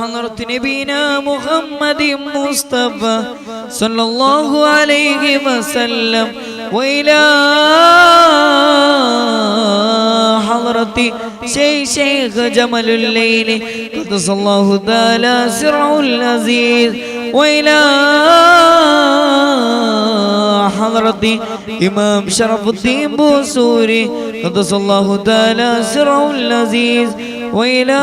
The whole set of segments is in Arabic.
حضرة نبينا محمد مصطفى صلى الله عليه وسلم وإلى حضرة شيخ شيخ جمل الليل قدس الله تعالى سرع العزيز وإلى حضرة إمام شرف الدين بوسوري قدس الله تعالى سرع العزيز وإلى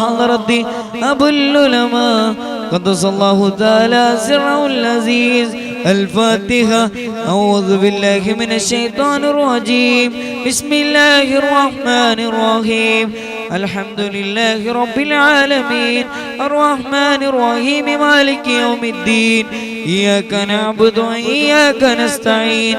حضرة أبو العلماء قدس الله تعالى سره العزيز الفاتحة. أعوذ بالله من الشيطان الرجيم. بسم الله الرحمن الرحيم. الحمد لله رب العالمين. الرحمن الرحيم مالك يوم الدين. إياك نعبد وإياك نستعين.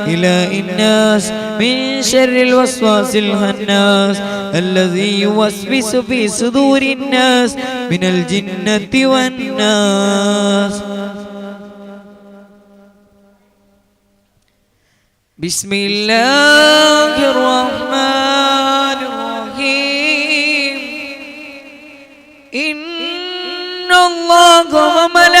إله الناس من شر الوسواس الخناس الذي يوسوس في صدور الناس من الجنة والناس. بسم الله الرحمن الرحيم. إن الله وملائكته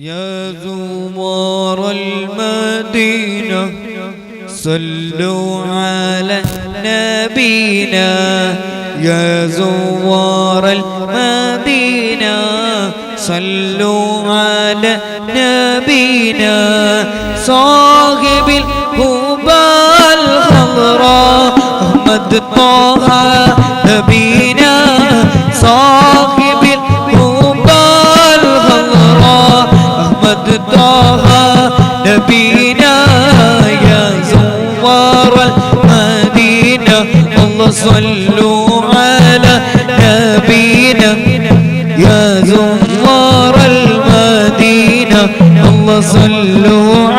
يا زوار المدينة صلوا على نبينا. يا زوار المدينة صلوا على نبينا. صاحب الهبى الخضراء أحمد طه نبينا. أحمد طه نبينا يا زوار المدينة. الله صلوا على نبينا يا زوار المدينة. الله صلوا على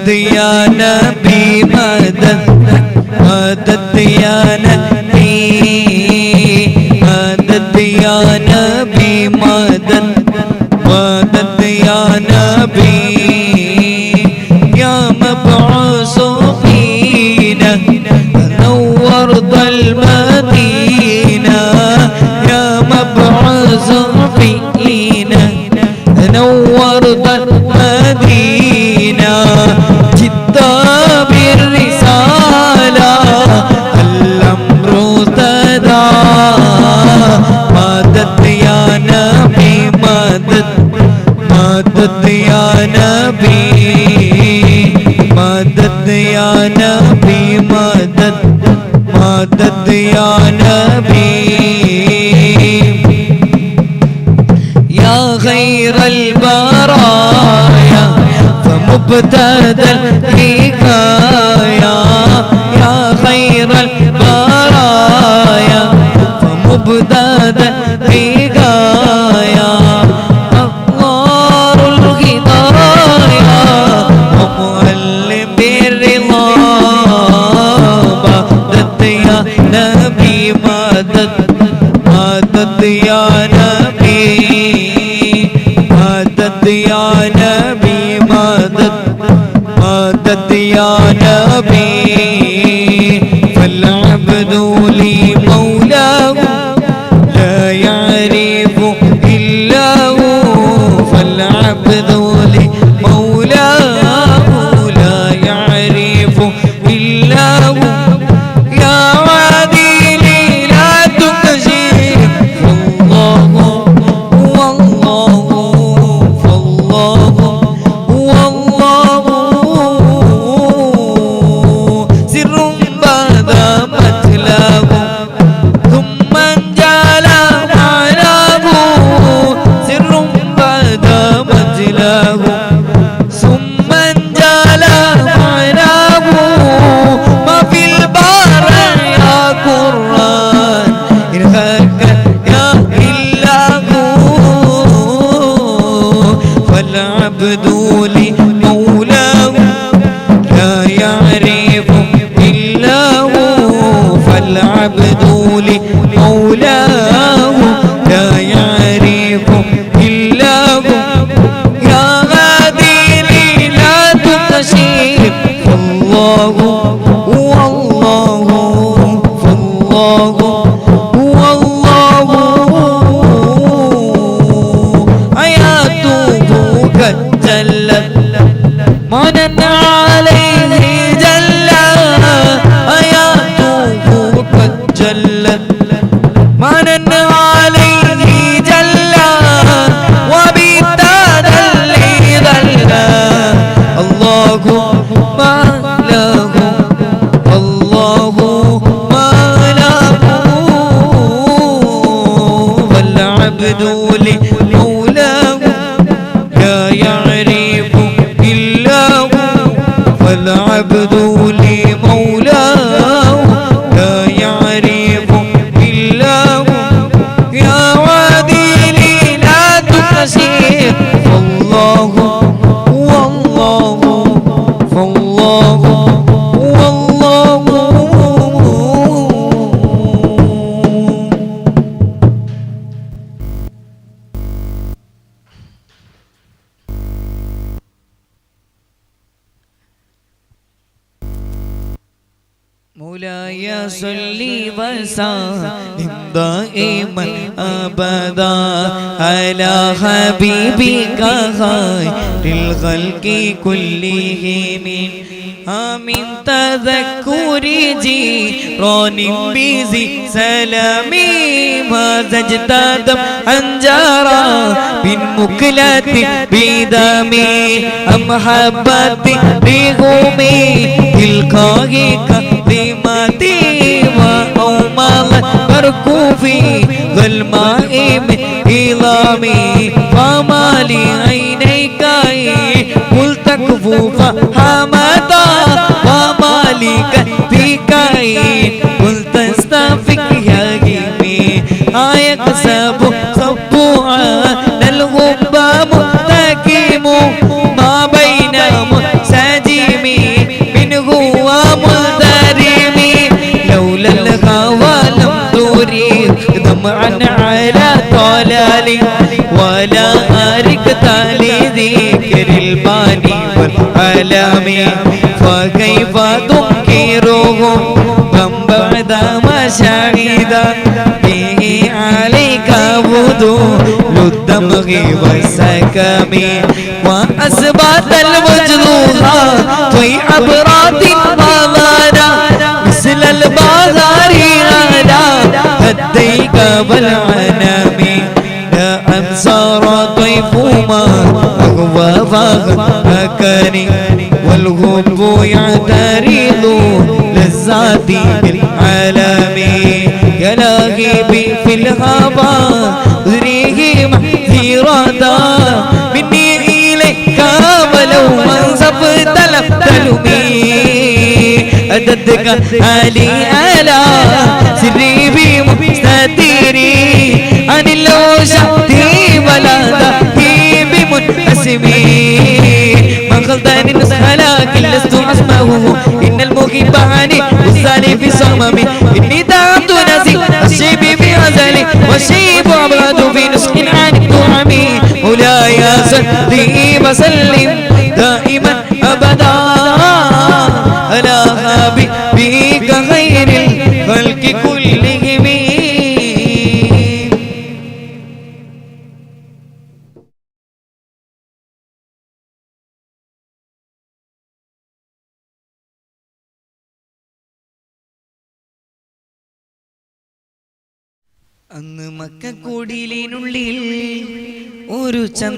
مدد يا نبي مدد مدد يا نبي مدد يا نبي مدد مدد يا نبي مدد يا نبي مدد يا نبي مدد مدد يا نبي يا خير البرايا فمبتدأ الحكاية يا خير البرايا فمبتدا الحكاية نبي مدد مدد يا نبي. مدد يا نبي مدد مدد يا نبي. فالعبد لي مولاه مولاي صلي وسلم دائما ابدا على حبيبك خير الخلق كلهم آمين تذكر جيران بزي سلامي ما زجت أنجارا من مكلة بدمي أم حبتي رغمي كلمتي وأومال بركوفي ظلماء من إظامي فما لي عينيك قلت كفوف حمدا لي كفيك طلالي ولا أركت لذكر الباني والعالم فكيف تنكرهم من بعد ما شهد به عليك بدول الدمغ والسكم. وأثبت المجروحات في عبرات مضانا مثل البغار على هديك أنصار ما أغوى فاغني والغب يعترض للذات بالعالم يا لاغبي في الهوى ذريه محذرة مني إليك ولو من صفت لم تلمي أددك علي على والثاني في صممي إني دعمت نفسي الشيب بغزلي والشيب أبغض في نسخ عن الدعم. مولاي صلي وسلم دائما أبدا.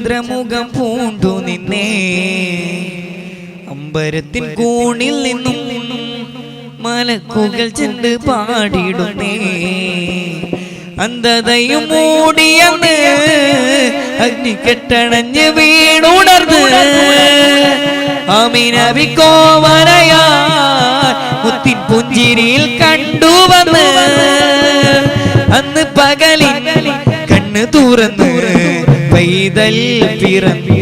ചന്ദ്രമുഖം പൂണ്ടു നിന്നേ. അമ്പരത്തിൻ കൂണിൽ നിന്നും മലക്കുകൾ ചെന്ന് പാടിടുന്നേ അന്ധതയും മൂടിയന്ന് അഗ്നിക്കെട്ടണഞ്ഞ് വീണുണർന്ന് അമിനവിക്കോവനയാ മുത്തിൻ പുഞ്ചിരിയിൽ കണ്ടുവന്ന് അന്ന് പകലിൽ കണ്ണ് തുറന്ന് ഇതൽ പിറന്ന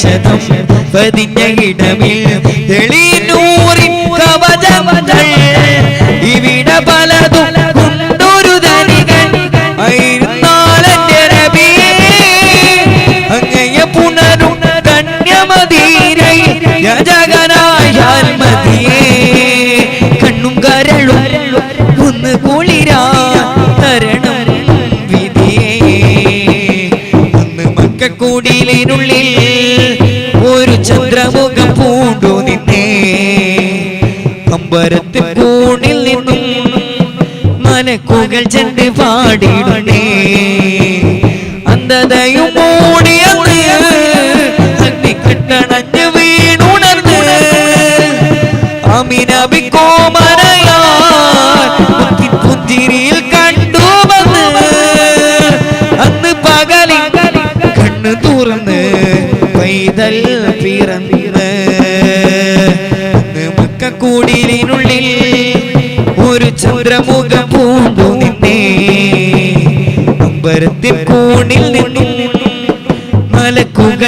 ശതം പതിഞ്ഞ ഇടമിൽ பாடிடுனே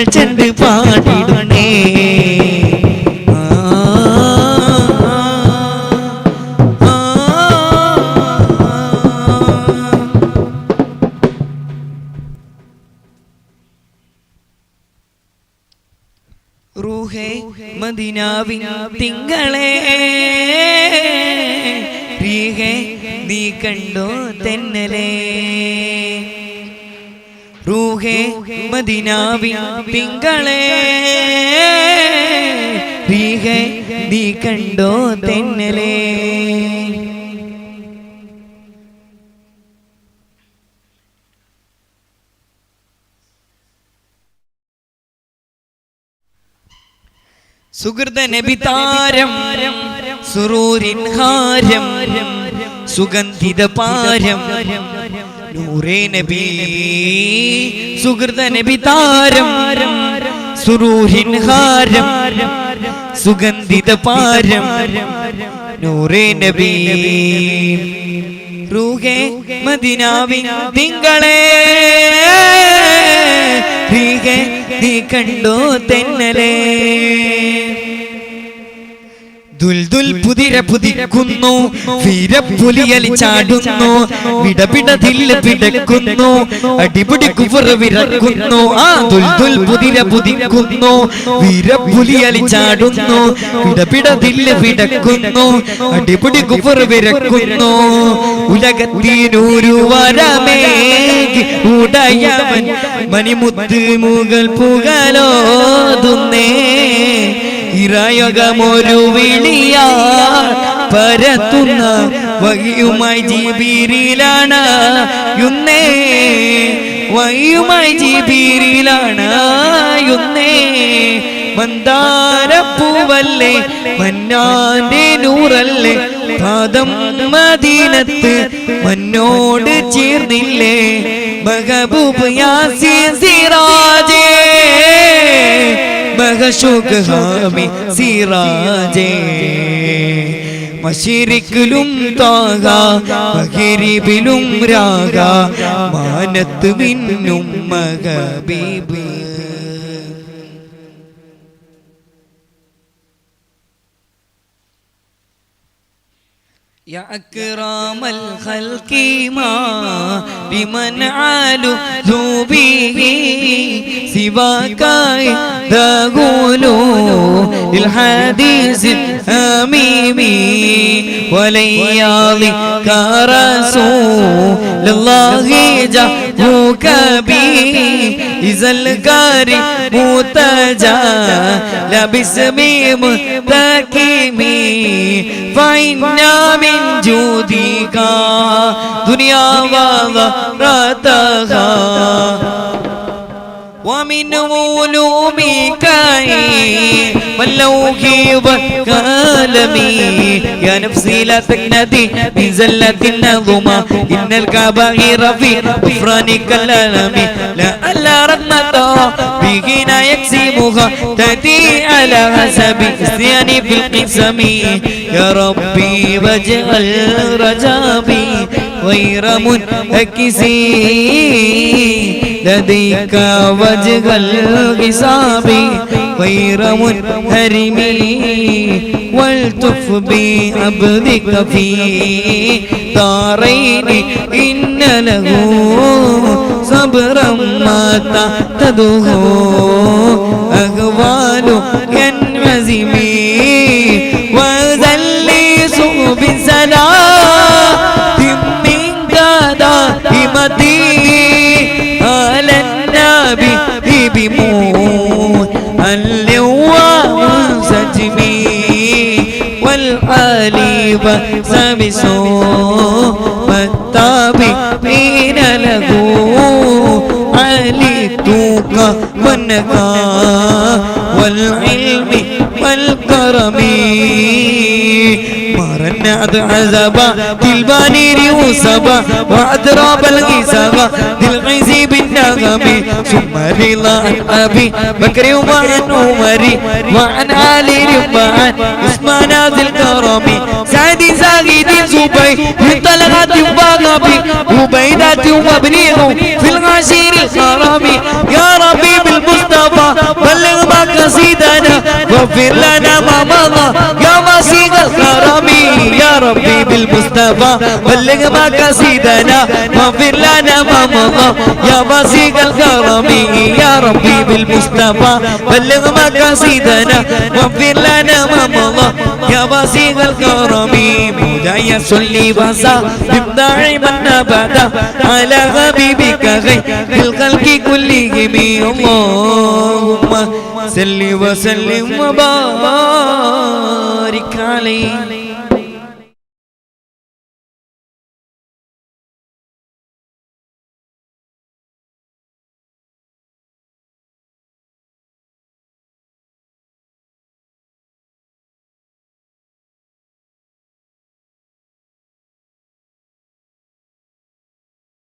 മകൾ പാടിടണേ റൂഹേ തിങ്കളേ നീ കണ്ടോ തെന്നലേ? റൂഹേ മദിനാവിൻ തിങ്കളേ റീഹേ നീ കണ്ടോ തെന്നലേ? സുഹൃത നബിതാരം സുറൂരിൻ ഹാരം സുഗന്ധിത പാരം നൂറേ നബി. സുഹൃത നബിതാരം സുറൂരിൻ ഹാരം. സുഗന്ധിത പാരം. നൂറേ നബി. റൂഹേ മദിനാവിൻ തിങ്കളേ നീ കണ്ടോ തെന്നലേ. ദുൽദുൽ പുതിര പുതിക്കുന്നു. വീരപ്പുലിയലി ചാടുന്നു. വിടപിടതില്ല പിടക്കുന്നു അടിപിടി കുഫർ വിറക്കുന്നു. ആ ദുൽദുൽ പുതിര പുതിക്കുന്നു. വീരപ്പുലിയലി ചാടുന്നു. വിടപിടതില്ല പിടക്കുന്നു അടിപിടി കുഫർ വിറക്കുന്നു. ഉലകത്തിനൂരു വരമേകി ഉടയവൻ മണിമുത്ത് മുകൾ പുകലോതുന്നേ. ഇറയകമൊരു വിളിയാ പരത്തുന്ന വയ്യുമായി ജീബീരിലാണ് യുന്നേ വയ്യുമായി ജീബീരിലാണ് യുന്നേ മന്ദാരപ്പൂവല്ലേ മന്നാന്റെ നൂറല്ലേ പാദം മദീനത്ത് മന്നോട് ചേർന്നില്ലേ മഹബൂബ് യാസി സിറാജേ. മഹശുക് ഹാമി സിറാജേ മഷിരിക്കിലും താക മകരിബിലും രാഗ മാനത്ത് മിന്നും മഹബീബ് يا أكرم الخلق ما بمن عالوا ذوبه سواك تقول للحديث الأميم وليالي كرسول الله جاءوك به إذا القاري متجا لبسمي متكيمي فإنا من جودك دنيا وغرتها ومن علومك واللوح والقلم يا نفسي لا تكندي من زلة النظمة إن الكبائر في غفرانك الألم لا ألا رحمة بغنى يكسبها تأتي على حسب استياني في القسم. يا ربي واجعل رجابي غير منعكسي لديك وجه الحساب غير منهرم والتف بعبدك في دارين إن له صبرا ما تحتده أهوال والنكا والعلم والكرم. مرنعت عزبا تلباني ريوسبا وأدراب الغيسبا للغيزي بالنغم. ثم رضا عن أبي بكر وعن عمر وعن علي ربعان عثمان ذي الكرم سعد زاهد زبي من طلقات وباغبي وبيدات وابنيه في الغشير الكرم. يا ربي ما قصيدنا واغفر لنا ما مضى يا مسيق الكرم يا ربي بالمصطفى بلغ مقاصدنا واغفر لنا ما مضى يا باسق الكرم يا ربي بالمصطفى بلغ مقاصدنا واغفر لنا ما مضى يا باسق الكرم مولاي صلي وسلم دائما ابدا على حبيبك خير الخلق كلهم اللهم صل وسلم وبارك عليه